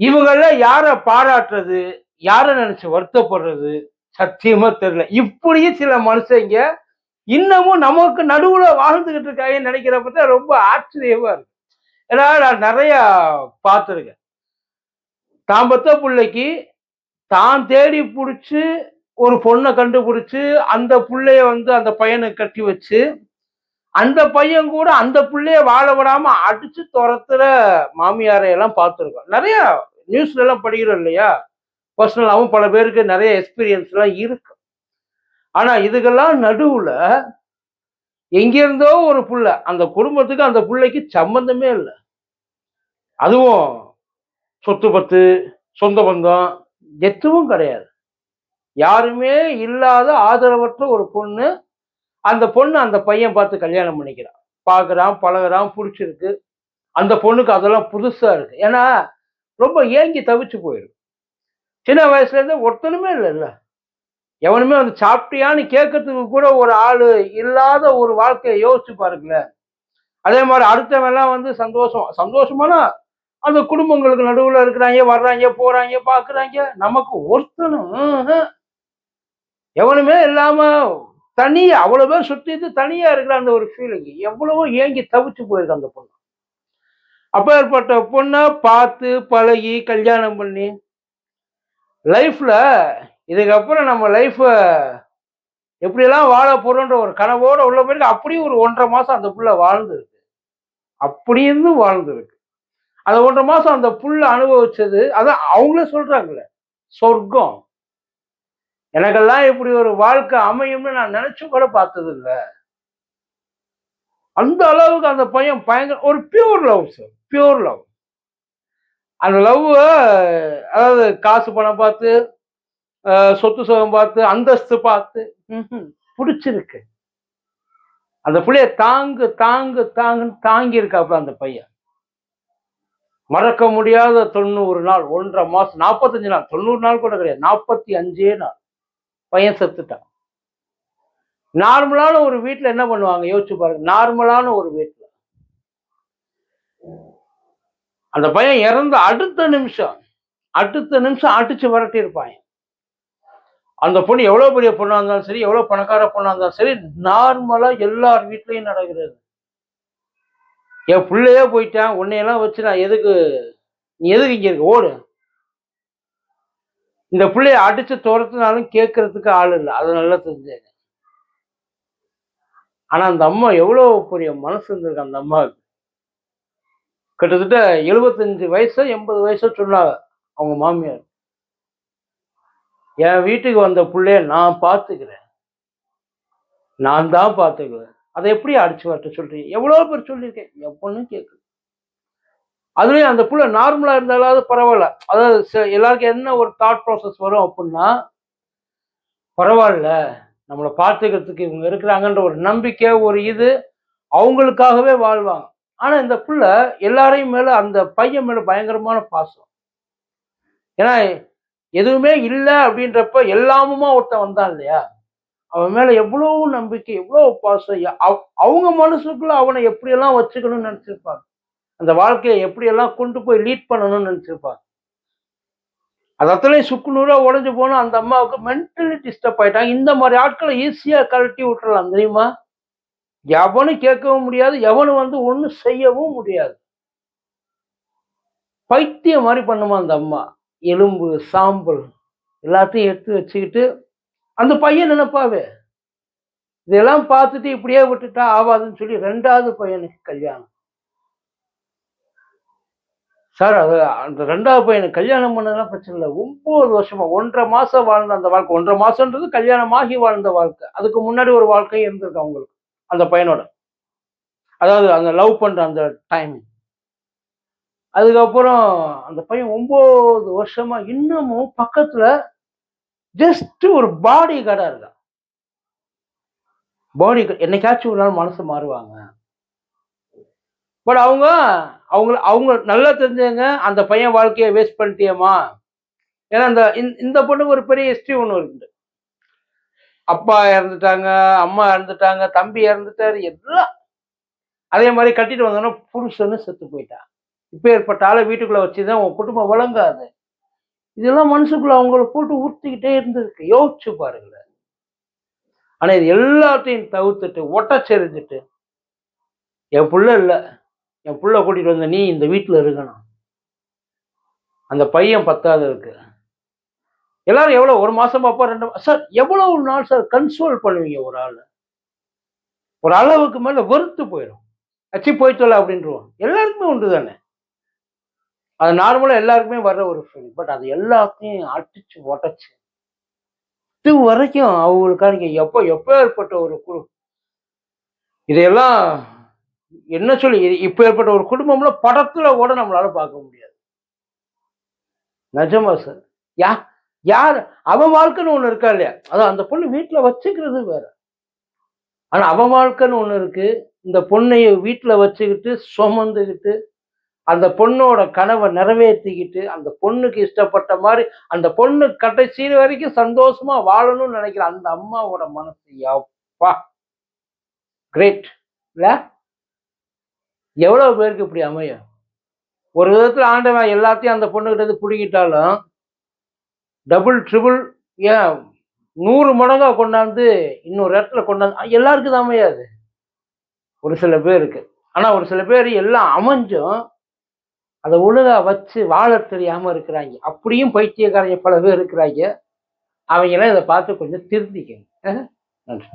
இவங்கள யார பாராட்டுறது யார நினைச்சு வருத்தப்படுறது சத்தியமா தெரியல. இப்படியும் சில மனுஷங்க இன்னமும் நமக்கு நடுவுல வாழ்ந்துகிட்டு இருக்காங்கன்னு நினைக்கிறப்ப தான் ரொம்ப ஆச்சரியமா இருக்கு. ஏன்னா நான் நிறைய பார்த்துருக்கேன். தான் பிள்ளைக்கு தான் தேடி பிடிச்சி ஒரு பொண்ணை கண்டுபிடிச்சு அந்த பிள்ளைய வந்து அந்த பையனை கட்டி வச்சு அந்த பையன் கூட அந்த புள்ளைய வாழ விடாம அடிச்சு துரத்துற மாமியாரையெல்லாம் பார்த்துருக்கோம். நிறைய நியூஸ்ல எல்லாம் படிக்கிறோம் இல்லையா? பர்சனலாகவும் பல பேருக்கு நிறைய எக்ஸ்பீரியன்ஸ்லாம் இருக்கு. ஆனால் இதுக்கெல்லாம் நடுவில் எங்கேருந்தோ ஒரு புள்ள அந்த குடும்பத்துக்கு அந்த பிள்ளைக்கு சம்பந்தமே இல்லை. அதுவும் சொத்து பத்து சொந்த பந்தம் எதுவும் கிடையாது. யாருமே இல்லாத ஆதரவற்ற ஒரு பொண்ணு அந்த பொண்ணு அந்த பையன் பார்த்து கல்யாணம் பண்ணிக்கிறான். பார்க்குறான் பழகுறான் பிடிச்சிருக்கு. அந்த பொண்ணுக்கு அதெல்லாம் புதுசாக இருக்குது ஏன்னா ரொம்ப ஏங்கி தவிச்சு போயிடும். சின்ன வயசுலேருந்து ஒருத்தனுமே இல்லைல்ல. எவனுமே வந்து சாப்பிட்டியான்னு கேட்கறதுக்கு கூட ஒரு ஆள் இல்லாத ஒரு வாழ்க்கையை யோசிச்சு பாருங்களேன். அதே மாதிரி அடுத்தவெல்லாம் வந்து சந்தோஷம் சந்தோஷமானா அந்த குடும்பங்களுக்கு நடுவில் இருக்கிறாங்க வர்றாங்க போறாங்க பார்க்குறாங்க நமக்கு ஒருத்தனும் எவனுமே இல்லாம தனியாக அவ்வளோ பேர் சுற்றிட்டு தனியா இருக்கிற அந்த ஒரு ஃபீலிங் எவ்வளவோ ஏங்கி தவிச்சு போயிருக்கு அந்த பொண்ணு. அப்பேற்பட்ட பொண்ணை பார்த்து பழகி கல்யாணம் பண்ணி லைஃப்ல இதுக்கப்புறம் நம்ம லைஃப எப்படியெல்லாம் வாழ போறோன்ற ஒரு கனவோட உள்ள போயிருக்கு. அப்படியும் ஒரு ஒன்றரை மாசம் அந்த புள்ள வாழ்ந்துருக்கு. அப்படின்னு வாழ்ந்துருக்கு. அந்த ஒன்றரை மாசம் அந்த புள்ள அனுபவிச்சது அதான் அவங்களே சொல்றாங்கல்ல சொர்க்கம். எனக்கெல்லாம் இப்படி ஒரு வாழ்க்கை அமையும்னு நான் நினைச்சு கூட பார்த்தது இல்லை அந்த அளவுக்கு அந்த பையன் பயங்கர ஒரு pure love sir pure love அந்த லவ் அதாவது காசு பணம் பார்த்து சொத்து சுகம் பார்த்து அந்தஸ்து பார்த்து பிடிச்சிருக்கு. அந்த புள்ளைய தாங்கு தாங்கு தாங்கு தாங்கி இருக்காப்புல அந்த பையன். மறக்க முடியாத தொண்ணூறு நாள் ஒன்றரை மாசம் நாற்பத்தஞ்சு நாள் தொண்ணூறு நாள் கூட கிடையாது நாற்பத்தி அஞ்சே நாள். பையன் செத்துட்டான். நார்மலான ஒரு வீட்டில் என்ன பண்ணுவாங்க? யோசிச்சு பாருங்க. நார்மலான ஒரு வீட்டில் அந்த பையன் இறந்த அடுத்த நிமிஷம் அடுத்த நிமிஷம் அடிச்சு விரட்டி இருப்பாங்க அந்த பொண்ணு எவ்வளோ பெரிய பொண்ணாக இருந்தாலும் சரி எவ்வளோ பணக்கார பொண்ணாக இருந்தாலும் சரி நார்மலாக எல்லார் வீட்லேயும் நடக்கிறது. என் பிள்ளையே போயிட்டேன். உன்னையெல்லாம் வச்சு நான் எதுக்கு நீ எதுக்கு இங்கே இருக்க? ஓடு. இந்த பிள்ளைய அடித்து துரத்துனாலும் கேட்கறதுக்கு ஆள் இல்லை. அது நல்லா தெரிஞ்சேன் ஆனா அந்த அம்மா எவ்வளோ பெரிய மனசு இருந்திருக்கு அந்த அம்மாவுக்கு. கிட்டத்தட்ட எழுபத்தஞ்சு வயசோ எண்பது வயசோ சொன்னாங்க அவங்க மாமியார். என் வீட்டுக்கு வந்த பிள்ளைய நான் பார்த்துக்கிறேன் நான் தான் பார்த்துக்குவேன் அதை எப்படி அடிச்சு வரட்ட சொல்றீங்க? எவ்வளோ பேர் சொல்லியிருக்கேன். என் கேட்கு அதுலேயும் அந்த புள்ள நார்மலாக இருந்தாலாவது பரவாயில்ல. அதாவது எல்லாருக்கும் என்ன ஒரு தாட் ப்ராசஸ் வரும் அப்படின்னா பரவாயில்ல. நம்மளை பார்த்துக்கிறதுக்கு இவங்க இருக்கிறாங்கன்ற ஒரு நம்பிக்கை ஒரு இது அவங்களுக்காகவே வாழ்வாங்க. ஆனால் இந்த பிள்ளை எல்லாரையும் மேலே அந்த பையன் மேலே பயங்கரமான பாசம். ஏன்னா எதுவுமே இல்லை அப்படின்றப்ப எல்லாமுமா ஒருத்தன் வந்தான் இல்லையா? அவன் மேலே எவ்வளோ நம்பிக்கை எவ்வளோ பாசம். அவங்க மனசுக்குள்ள அவனை எப்படியெல்லாம் வச்சுக்கணும்னு நினச்சிருப்பாங்க. அந்த வாழ்க்கையை எப்படியெல்லாம் கொண்டு போய் லீட் பண்ணணும்னு நினச்சிருப்பாங்க. அது அத்தனையும் சுக்குநூறா உடஞ்சி போனா அந்த அம்மாவுக்கு மென்டலி டிஸ்டர்ப் ஆயிட்டாங்க. இந்த மாதிரி ஆட்களை ஈஸியாக கழட்டி விட்டுறலாம் தெரியுமா? எவனும் கேட்கவும் முடியாது எவனும் வந்து ஒன்றும் செய்யவும் முடியாது. பைத்தியம் மாதிரி பண்ணுமா அந்த அம்மா? எலும்பு சாம்பல் எல்லாத்தையும் எடுத்து வச்சுக்கிட்டு அந்த பையன் நினைப்பாவே? இதெல்லாம் பார்த்துட்டு இப்படியே விட்டுட்டா ஆவாதுன்னு சொல்லி ரெண்டாவது பையனுக்கு கல்யாணம். சார் அது அந்த ரெண்டாவது பையனுக்கு கல்யாணம் பண்ணதெல்லாம் பிரச்சனை இல்லை. ஒன்பது வருஷமா ஒன்றரை மாசம் வாழ்ந்த அந்த வாழ்க்கை. ஒன்றரை மாசம்ன்றது கல்யாணமாகி வாழ்ந்த வாழ்க்கை. அதுக்கு முன்னாடி ஒரு வாழ்க்கை இருந்திருக்கு அவங்களுக்கு அந்த பையனோட. அதாவது அந்த லவ் பண்ற அந்த டைமிங் அதுக்கப்புறம் அந்த பையன் ஒன்பது வருஷமா இன்னமும் பக்கத்துல ஜஸ்ட் ஒரு பாடி கடை இருக்கா பாடி என்னைக்காச்சும் ஒரு நாள் மனசு மாறுவாங்க. பட் அவங்க அவங்க அவங்க நல்லா தெரிஞ்சவங்க அந்த பையன் வாழ்க்கையை வேஸ்ட் பண்ணிட்டியம்மா? ஏன்னா இந்த இந்த- இந்த பொண்ணுக்கு ஒரு பெரிய ஹிஸ்ட்ரி ஒன்று இருக்குது அப்பா இறந்துட்டாங்க அம்மா இறந்துட்டாங்க தம்பி இறந்துட்டாரு எல்லாம். அதே மாதிரி கட்டிட்டு வந்தோன்னா புருஷன்னு செத்து போயிட்டான் இப்போ ஏற்பட்ட ஆளை வச்சு தான் உன் குடும்பம் விளங்காது. இதெல்லாம் மனசுக்குள்ள அவங்கள போட்டு ஊற்றிக்கிட்டே இருந்திருக்கு. யோசிச்சு பாருங்களேன். ஆனால் இது எல்லாத்தையும் தவிர்த்துட்டு ஒட்டச்செறிஞ்சிட்டு என் பிள்ளை இல்லை. என் புள்ள கூட்டிட்டு வந்த நீ இந்த வீட்டில் இருக்கணும். அந்த பையன் பத்தாவது இருக்கு எல்லாரும் எவ்வளோ ஒரு மாசம் பாப்பா ரெண்டு சார் எவ்வளோ நாள் சார் கன்சோல் பண்ணுவீங்க ஒரு ஆள்? ஒரு அளவுக்கு மேல வெறுத்து போயிடும் அச்சி போயிட்டல அப்படின்றோம் எல்லாருக்குமே உண்டு தானே? அது நார்மலாக எல்லாருக்குமே வர்ற ஒரு ஃபீலிங் பட் அது எல்லாத்தையும் அடிச்சு உடச்சு. இது வரைக்கும் அவங்களுக்கான எப்போ எப்போ ஏற்பட்ட ஒரு குழு இதையெல்லாம் என்ன சொல்லி இப்ப ஏற்பட்ட ஒரு குடும்பம்ல படத்துல கூட நம்மளால பார்க்க முடியாது. நிஜமா சார் யா யார் அவன் வாழ்க்கைன்னு ஒண்ணு இருக்கா இல்லையா? அதான் அந்த பொண்ணு வீட்டுல வச்சுக்கிறது வேற. ஆனா அவன் வாழ்க்கைன்னு ஒண்ணு இருக்கு. இந்த பொண்ணைய வீட்டுல வச்சுக்கிட்டு சுமந்துக்கிட்டு அந்த பொண்ணோட கனவை நிறைவேற்றிக்கிட்டு அந்த பொண்ணுக்கு இஷ்டப்பட்ட மாதிரி அந்த பொண்ணு கடைசி வரைக்கும் சந்தோஷமா வாழணும்னு நினைக்கிற அந்த அம்மாவோட மனசு அப்பா கிரேட் இல்ல எவ்வளோ பேருக்கு இப்படி அமையும்? ஒரு விதத்தில் ஆண்டவன் எல்லாத்தையும் அந்த பொண்ணுகிட்ட இருந்து பிடிங்கிட்டாலும் டபுள் ட்ரிபிள் ஏன் நூறு மடங்காக கொண்டாந்து இன்னொரு இடத்துல கொண்டாந்து எல்லாருக்கும் தான் அமையாது. ஒரு சில பேருக்கு. ஆனால் ஒரு சில பேர் எல்லாம் அமைஞ்சும் அதை ஒழுங்காக வச்சு வாழ தெரியாமல் இருக்கிறாங்க. அப்படியும் பைத்தியக்காரங்க பல பேர் இருக்கிறாங்க. அவங்க எல்லாம் இதை பார்த்து கொஞ்சம் திருந்திக்கங்க நன்றி.